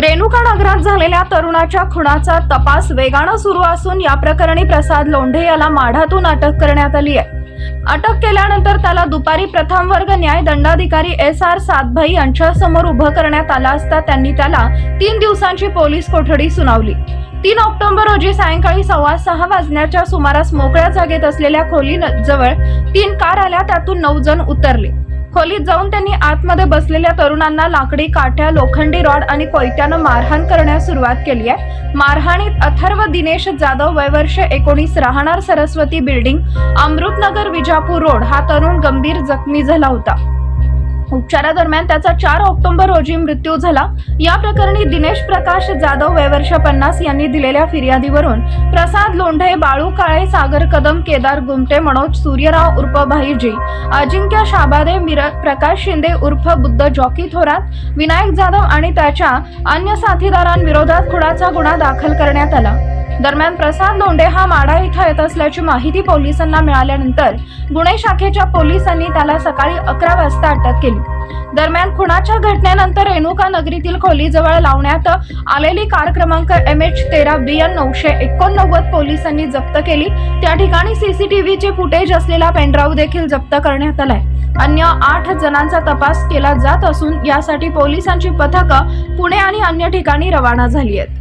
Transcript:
रेणुका नगरात झालेल्या तरुणाच्या खुनाचा तपास वेगानं सुरू असून या प्रकरणी प्रसाद लोंढे याला माढातून अटक करण्यात आली आहे. अटक केल्यानंतर त्याला दुपारी प्रथम वर्ग न्याय दंडाधिकारी एस आर सातभाई यांच्यासमोर उभं करण्यात आला असता त्यांनी त्याला तीन दिवसांची पोलीस कोठडी सुनावली. तीन ऑक्टोबर रोजी सायंकाळी सव्वा सहा वाजण्याच्या सुमारास मोकळ्या जागेत असलेल्या खोली जवळ तीन कार आल्या त्यातून नऊ जण उतरले. खोलीत जाऊन त्यांनी आतमध्ये बसलेल्या तरुणांना लाकडी काठ्या लोखंडी रॉड आणि कोयत्यानं मारहाण करण्यास सुरुवात केली आहे. मारहाणीत अथर्व दिनेश जाधव वयवर्ष एकोणीस राहणार सरस्वती बिल्डिंग अमृतनगर विजापूर रोड हा तरुण गंभीर जखमी झाला होता. उपचारादरम्यान त्याचा चार ऑक्टोबर रोजी मृत्यू झाला. या प्रकरणी दिनेश प्रकाश जाधव वयवर्ष पन्नास यांनी दिलेल्या फिर्यादीवरून प्रसाद लोंढे बाळू काळे सागर कदम केदार गुमटे मनोज सूर्यराव उर्फ भाईजी अजिंक्य शाबादे मिर प्रकाश शिंदे उर्फ बुद्ध जॉकी थोरात विनायक जाधव आणि त्याच्या अन्य साथीदारांविरोधात खुडाचा गुन्हा दाखल करण्यात आला. दरम्यान प्रसाद लोंढे हा माडा इथं येत असल्याची माहिती पोलिसांना मिळाल्यानंतर गुन्हे शाखेच्या पोलिसांनी त्याला सकाळी अकरा वाजता अटक केली. दरम्यान खुनाच्या घटनेनंतर रेणुका नगरीतील खोलीजवळ लावण्यात आलेली कार क्रमांक एम एच तेरा बी एन नऊशे एकोणनव्वद पोलिसांनी जप्त केली. त्या ठिकाणी सीसीटीव्हीचे फुटेज असलेला पेनड्राईव्ह देखील जप्त करण्यात आलाय. अन्य आठ जणांचा तपास केला जात असून यासाठी पोलिसांची पथकं पुणे आणि अन्य ठिकाणी रवाना झाली आहेत.